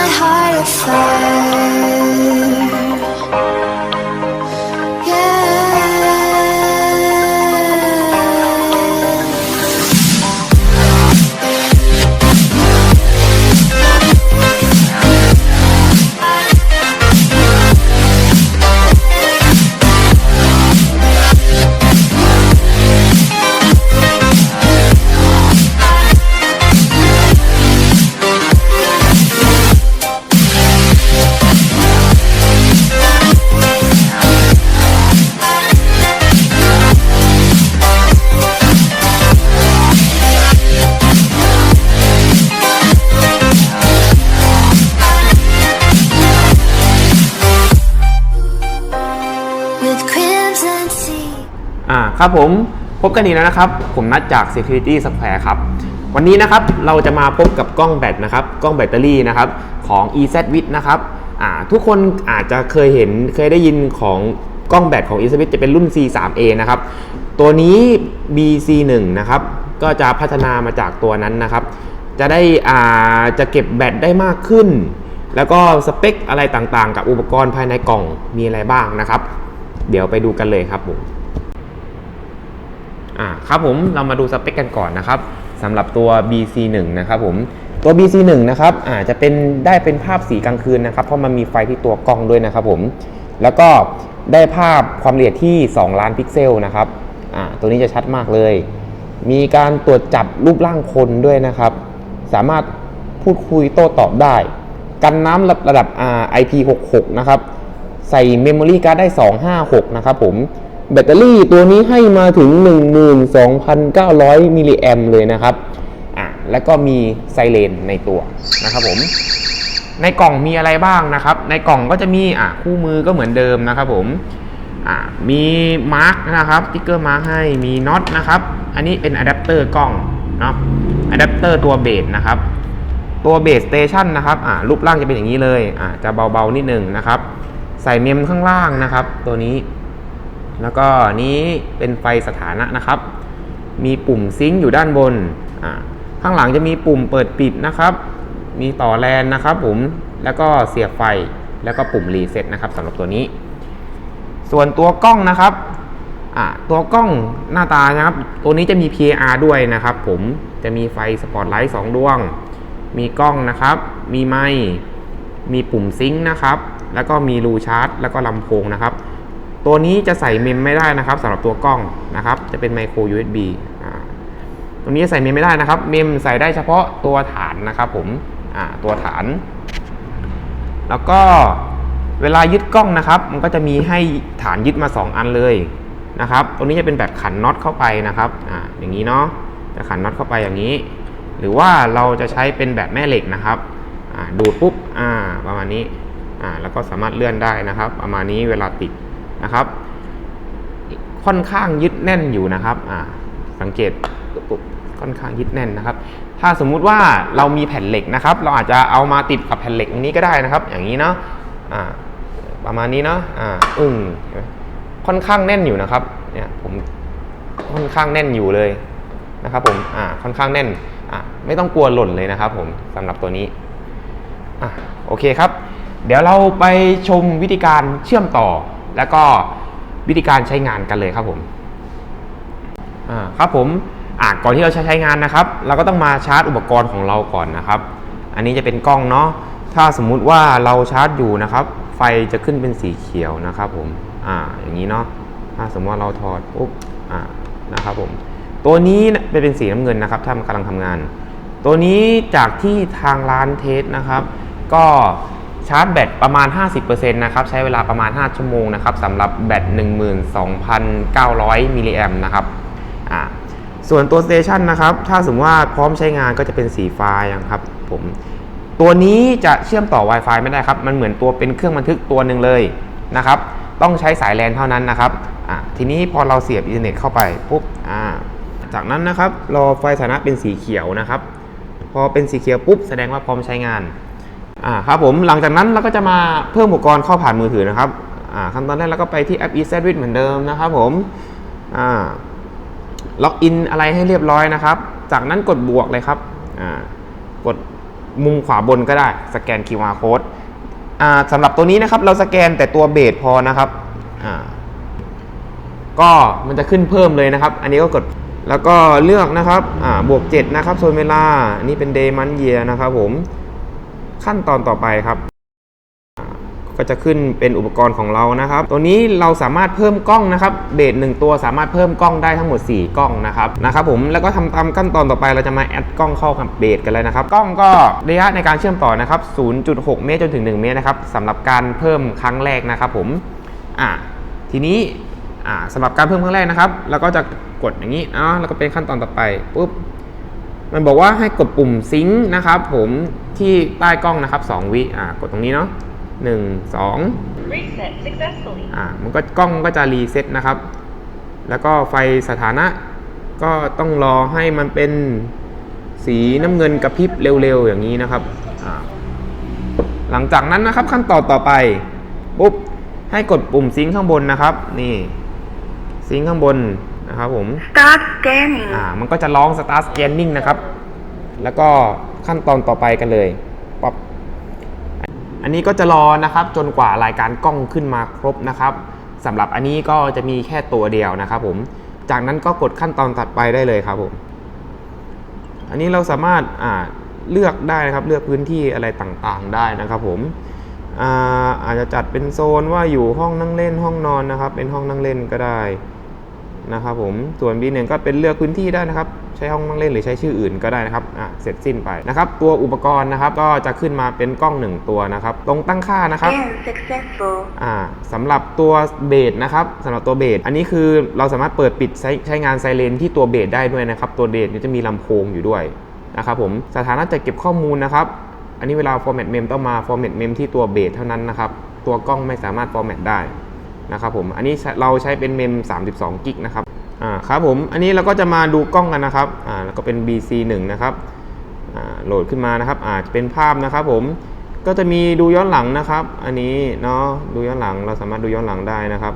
my heart afire. ครับผมพบกันอีกแล้วนะครับ ผมนัดจาก Security Square ครับ วันนี้นะครับเราจะมาพบกับกล้องแบตนะครับ กล้องแบตเตอรี่นะครับของ EZ w i t นะครับทุกคนอาจจะเคยเห็นเคยได้ยินของกล้องแบตของ EZ w i t จะเป็นรุ่น C3A นะครับ ตัวนี้ BC1 นะครับ ก็จะพัฒนามาจากตัวนั้นนะครับ จะได้อ่าจะเก็บแบตได้มากขึ้น แล้วก็สเปคอะไรต่างๆ กับอุปกรณ์ภายในกล่องมีอะไรบ้างนะครับ เดี๋ยวไปดูกันเลยครับผม อ่าครับผมเรามาดูสเปคกันก่อนนะครับสำหรับตัว BC1 นะครับผมตัว BC1 นะครับอาจจะเป็นได้เป็นภาพสีกลางคืนนะครับ เพราะมันมีไฟที่ตัวกล้องด้วยนะครับผมแล้วก็ได้ภาพความละเอียดที่ 2 ล้านพิกเซลนะครับอ่าตัวนี้จะชัดมากเลย มีการตรวจจับรูปร่างคนด้วยนะครับ สามารถพูดคุยโต้ตอบได้ กันน้ำระระดับ IP66 นะครับ ใส่เมมโมรี่การ์ดได้ 256 นะครับผม แบตเตอรี่ตัวนี้ให้มาถึง 12,900 มิลลิแอมเลยนะครับอะแล้วก็มีไซเรนในตัวนะครับผม ในกล่องมีอะไรบ้างนะครับ ในกล่องก็จะมีอะคู่มือก็เหมือนเดิมนะครับผมอะมีมาร์กนะครับติ๊กเกอร์มาร์กให้มีน็อตนะครับ อันนี้เป็นอะแดปเตอร์กล้องเนาะอะแดปเตอร์ตัวเบสนะครับ ตัวเบสสเตชันนะครับอ่ารูปร่างจะเป็นอย่างนี้เลยอ่าจะเบาๆนิดนึงนะครับ ใส่เมมข้างล่างนะครับ ตัวนี้ แล้วก็นี้เป็นไฟสถานะนะครับ มีปุ่มซิงค์อยู่ด้านบน ข้างหลังจะมีปุ่มเปิดปิดนะครับ มีต่อแลนนะครับผม แล้วก็เสียบไฟ แล้วก็ปุ่มรีเซ็ตนะครับสำหรับตัวนี้ ส่วนตัวกล้องนะครับตัวกล้องหน้าตานะครับ ตัวนี้จะมี PAR ด้วยนะครับผม จะมีไฟสปอตไลท์2ดวง มีกล้องนะครับ มีไมค์ มีปุ่มซิงค์นะครับ แล้วก็มีรูชาร์จ แล้วก็ลำโพงนะครับ ตัวนี้จะใส่เมมไม่ได้นะครับสำหรับตัวกล้องนะครับ จะเป็นไมโคร USB อ่าตรงนี้ใส่เมมไม่ได้นะครับ เมมใส่ได้เฉพาะตัวฐานนะครับผมตัวฐาน แล้วก็เวลายึดกล้องนะครับ มันก็จะมีให้ฐานยึดมา 2 อันเลยนะครับ ตรงนี้จะเป็นแบบขันน็อตเข้าไปนะครับออย่างนี้เนาะจะขันน็อตเข้าไปอย่างนี้ หรือว่าเราจะใช้เป็นแบบแม่เหล็กนะครับดูดปุ๊บประมาณนี้แล้วก็สามารถเลื่อนได้นะครับ ประมาณนี้เวลาติด นะครับ ค่อนข้างยึดแน่นอยู่นะครับสังเกตค่อนข้างยึดแน่นนะครับ ถ้าสมมุติว่าเรามีแผ่นเหล็กนะครับ เราอาจจะเอามาติดกับแผ่นเหล็กตรงนี้ก็ได้นะครับ อย่างนี้เนาะประมาณนี้เนาะอ่าอึ้งค่อนข้างแน่นอยู่นะครับ เนี่ยผมค่อนข้างแน่นอยู่เลยนะครับผมอ่าค่อนข้างแน่นอ่าไม่ต้องกลัวหล่นเลยนะครับ ผมสำหรับตัวนี้อะโอเคครับ เดี๋ยวเราไปชมวิธีการเชื่อมต่อ แล้วก็วิธีการใช้งานกันเลยครับผมครับผมก่อนที่เราจะใช้งานนะครับ เราก็ต้องมาชาร์จอุปกรณ์ของเราก่อนนะครับ อันนี้จะเป็นกล้องเนาะถ้าสมมุติว่าเราชาร์จอยู่นะครับ ไฟจะขึ้นเป็นสีเขียวนะครับผมอ่าอย่างนี้เนาะถ้าสมมติว่าเราถอดปุ๊บอ่านะครับผมตัวนี้เป็นเป็นสีน้ำเงินนะครับถ้ามันกำลังทำงาน ตัวนี้จากที่ทางร้านเทสนะครับ ก็ ชาร์จแบตประมาณ 50%นะครับใช้เวลาประมาณ 5 ชั่วโมงนะครับสำหรับแบต 12,900 มิลลิแอมนะครับอ่าส่วนตัวสเตชันนะครับ ถ้าสมมติว่าพร้อมใช้งานก็จะเป็นสีฟ้าอย่างครับผมตัวนี้จะเชื่อมต่อ Wi-Fi ไม่ได้ครับ มันเหมือนตัวเป็นเครื่องบันทึกตัวหนึ่งเลยนะครับ ต้องใช้สายแลนเท่านั้นนะครับอะทีนี้พอเราเสียบอินเทอร์เน็ตเข้าไปปุ๊บอ่าจากนั้นนะครับรอไฟสถานะเป็นสีเขียวนะครับ พอเป็นสีเขียวปุ๊บแสดงว่าพร้อมใช้งาน อ่าครับผมหลังจากนั้นเราก็จะมาเพิ่มอุปกรณ์เข้าผ่านมือถือนะครับอ่าขั้นตอนแรกเราก็ไปที่แอป e s e t w i t เหมือนเดิมนะครับผมอ่าล็อกอินอะไรให้เรียบร้อยนะครับ จากนั้นกดบวกเลยครับอ่ากดมุมขวาบนก็ได้สแกน QR code อ่าสำหรับตัวนี้นะครับเราสแกนแต่ตัวเบสพอนะครับอ่าก็มันจะขึ้นเพิ่มเลยนะครับ อันนี้ก็กดแล้วก็เลือกนะครับอ่าบวก 7 นะครับโซนเวลาอันนี้เป็นเดย์มันเยียนะครับผม ขั้นตอนต่อไปครับ ก็จะขึ้นเป็นอุปกรณ์ของเรานะครับ ตัวนี้เราสามารถเพิ่มกล้องนะครับ เบสหนึ่งตัวสามารถเพิ่มกล้องได้ทั้งหมด 4 กล้องนะครับนะครับ ผมแล้วก็ทำตามขั้นตอนต่อไปเราจะมาแอดกล้องเข้ากับเบสกันเลยนะครับ กล้องก็ระยะในการเชื่อมต่อนะครับ 0.6 เมตรจนถึง 1 เมตรนะครับสำหรับการเพิ่มครั้งแรกนะครับผมอ่าทีนี้อ่าสำหรับการเพิ่มครั้งแรกนะครับเราก็จะกดอย่างนี้เนาะแล้วก็เป็นขั้นตอนต่อไปปุ๊บ มันบอกว่าให้กดปุ่มซิงค์นะครับ ผมที่ใต้กล้องนะครับ 2 วิอ่ากดตรงนี้เนาะหนึ่งสอง Reset successfully. อ่ามันก็กล้องก็จะรีเซ็ตนะครับ แล้วก็ไฟสถานะ ก็ต้องรอให้มันเป็นสีน้ำเงินกระพริบเร็วๆ อย่างนี้นะครับอ่าหลังจากนั้นนะครับขั้นตอนต่อไปปุ๊บให้กดปุ่มซิงค์ข้างบนนะครับ นี่ซิงค์ข้างบน นะครับผม Start scanning. อ่ามันก็จะร้อง start scanning นะครับ แล้วก็ขั้นตอนต่อไปกันเลยป๊อปอันนี้ก็จะรอนะครับจนกว่ารายการกล้องขึ้นมาครบนะครับสำหรับอันนี้ก็จะมีแค่ตัวเดียวนะครับผมจากนั้นก็กดขั้นตอนถัดไปได้เลยครับผมอันนี้เราสามารถอ่าเลือกได้นะครับเลือกพื้นที่อะไรต่างๆได้นะครับผมอ่าอาจจะจัดเป็นโซนว่าอยู่ห้องนั่งเล่นห้องนอนนะครับ เป็นห้องนั่งเล่นก็ได้ นะครับผมส่วน B1 ก็เป็นเลือกพื้นที่ได้นะครับใช้ห้องนั่งเล่นหรือใช้ชื่ออื่นก็ได้นะครับอะเสร็จสิ้นไปนะครับตัวอุปกรณ์นะครับก็จะขึ้นมาเป็นกล้อง 1 ตัวนะครับตรงตั้งค่านะครับ Scan successful. อ่าสำหรับตัวเบสนะครับสำหรับตัวเบสอันนี้คือเราสามารถเปิดปิดใช้ใช้งานไซเรนที่ตัวเบสได้ด้วยนะครับตัวเบสเนี่ยจะมีลำโพงอยู่ด้วยนะครับผมสถานะจัดเก็บข้อมูลนะครับอันนี้เวลา format mem ต้องมา format mem ที่ตัวเบสเท่านั้นนะครับตัวกล้องไม่สามารถ format ได้ นะครับผมอันนี้เราใช้เป็นเมม 32 กิกนะครับอ่าครับผมอันนี้เราก็จะมาดูกล้องกันนะครับอ่าแล้วก็เป็น BC 1 นะครับอ่าโหลดขึ้นมานะครับอาจจะเป็นภาพนะครับผมก็จะมีดูย้อนหลังนะครับ อันนี้เนาะดูย้อนหลังเราสามารถดูย้อนหลังได้นะครับ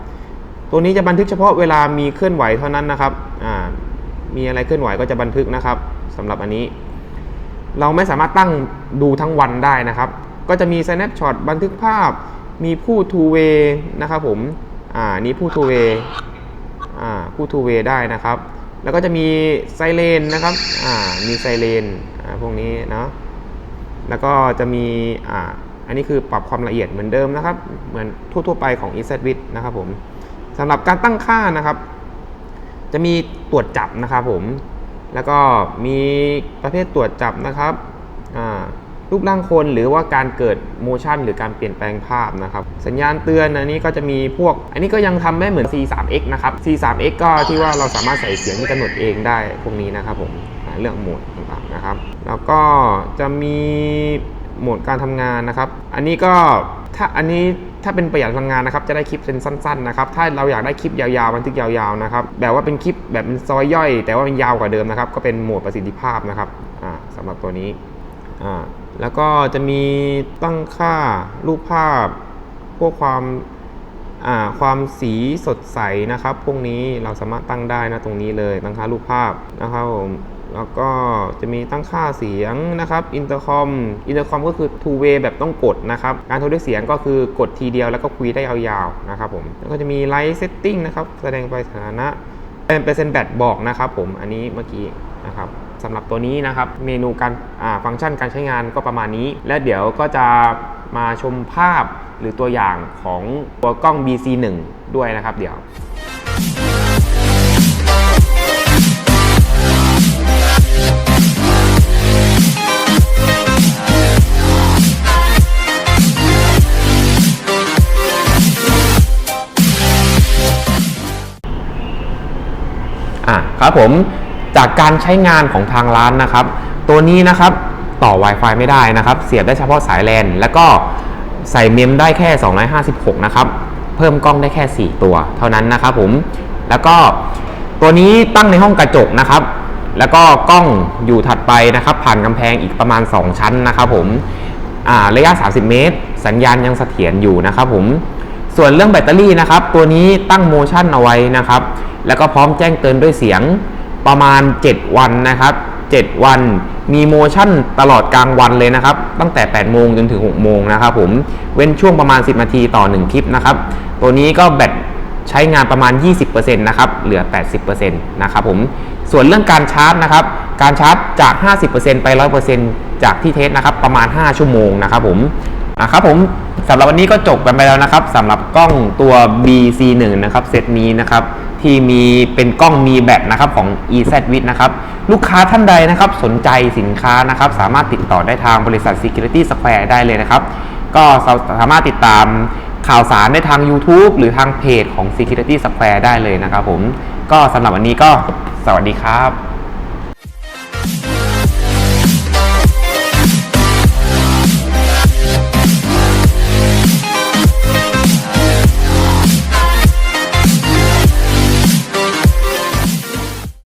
ตัวนี้จะบันทึกเฉพาะเวลามีเคลื่อนไหวเท่านั้นนะครับอ่ามีอะไรเคลื่อนไหวก็จะบันทึกนะครับสำหรับอันนี้ เราไม่สามารถตั้งดูทั้งวันได้นะครับ ก็จะมี snapshot บันทึกภาพ มีผู้ two way นะครับผม อ่า นี่ผู้ two way อ่า ผู้ two way ได้นะครับ แล้วก็จะมีไซเรนนะครับ อ่า มีไซเรน อ่า พวกนี้เนาะ แล้วก็จะมี อ่า อันนี้คือปรับความละเอียดเหมือนเดิมนะครับ เหมือนทั่วๆไปของ e z w i t นะครับผมสำหรับการตั้งค่านะครับ จะมีตรวจจับนะครับผม แล้วก็มีประเภทตรวจจับนะครับ อ่า รูปร่างคนหรือว่าการเกิดโมชั่นหรือการเปลี่ยนแปลงภาพนะครับ สัญญาณเตือนอันนี้ก็จะมีพวก อันนี้ก็ยังทำได้เหมือน C3X นะครับ C3X ก็ที่ว่าเราสามารถใส่เสียงที่กำหนดเองได้พวกนี้นะครับผมเรื่องโหมดต่างๆนะครับ แล้วก็จะมีโหมดการทำงานนะครับ อันนี้ก็ถ้าอันนี้ถ้าเป็นประหยัดพลังงานนะครับ จะได้คลิปเป็นสั้นๆนะครับ ถ้าเราอยากได้คลิปยาวๆบันทึกยาวๆนะครับ แบบว่าเป็นคลิปแบบเป็นซอยย่อย แต่ว่ามันยาวกว่าเดิมนะครับ ก็เป็นโหมดประสิทธิภาพนะครับอ่าสำหรับตัวนี้ อ่าแล้วก็จะมีตั้งค่ารูปภาพ พวกความอ่าความสีสดใสนะครับ พวกนี้เราสามารถตั้งได้นะตรงนี้เลยตั้งค่ารูปภาพนะครับผมแล้วก็จะมีตั้งค่าเสียงนะครับอินเตอร์คอมอินเตอร์คอมก็คือ two way แบบต้องกดนะครับ การโทรด้วยเสียงก็คือกดทีเดียวแล้วก็คุยได้ยาวๆนะครับผมแล้วก็จะมีไลท์เซตติ้งนะครับ แสดงไปสถานะเป็นเปอร์เซ็นต์แบตบอกนะครับผมอันนี้เมื่อกี้นะครับ สำหรับตัวนี้นะครับ เมนูการฟังก์ชันการใช้งานก็ประมาณนี้ และเดี๋ยวก็จะมาชมภาพหรือตัวอย่างของตัวกล้อง BC1 ด้วยนะครับเดี๋ยวอะครับผม จากการใช้งานของทางร้านนะครับ ตัวนี้นะครับต่อ Wi-Fi ไม่ได้นะครับ เสียบได้เฉพาะสายแลนแล้วก็ใส่เมมได้แค่ 256 นะครับ เพิ่มกล้องได้แค่ 4 ตัวเท่านั้นนะครับผม แล้วก็ตัวนี้ตั้งในห้องกระจกนะครับ แล้วก็กล้องอยู่ถัดไปนะครับ ผ่านกำแพงอีกประมาณ 2 ชั้นนะครับผมระยะ 30 เมตร สัญญาณยังเสถียรอยู่นะครับผม ส่วนเรื่องแบตเตอรี่นะครับ ตัวนี้ตั้งโมชั่นเอาไว้นะครับ แล้วก็พร้อมแจ้งเตือนด้วยเสียง ประมาณ 7 วันนะครับ 7 วันมีโมชั่นตลอดกลางวันเลยนะครับ ตั้งแต่ 8 โมงจนถึง 6 โมงนะครับผมเว้นช่วงประมาณ 10 นาทีต่อ 1 คลิปนะครับ ตัวนี้ก็แบตใช้งานประมาณ 20%นะครับ เหลือ 80%นะครับผม ส่วนเรื่องการชาร์จนะครับ การชาร์จจาก 50%ไป 100%จากที่เทสนะครับ ประมาณ 5 ชั่วโมงนะครับผมนะครับผมสำหรับวันนี้ก็จบกันไปแล้วนะครับสำหรับกล้องตัว BC1 นะครับเซตนี้นะครับ ที่มีเป็นกล้องมีแบตนะครับของ EZWIT นะครับลูกค้าท่านใดนะครับสนใจสินค้านะครับสามารถติดต่อได้ทางบริษัท Security Square ได้เลยนะครับ ก็สามารถติดตามข่าวสารได้ทาง YouTube หรือทางเพจของ Security Square ได้เลยนะครับผมก็สำหรับวันนี้ก็สวัสดีครับ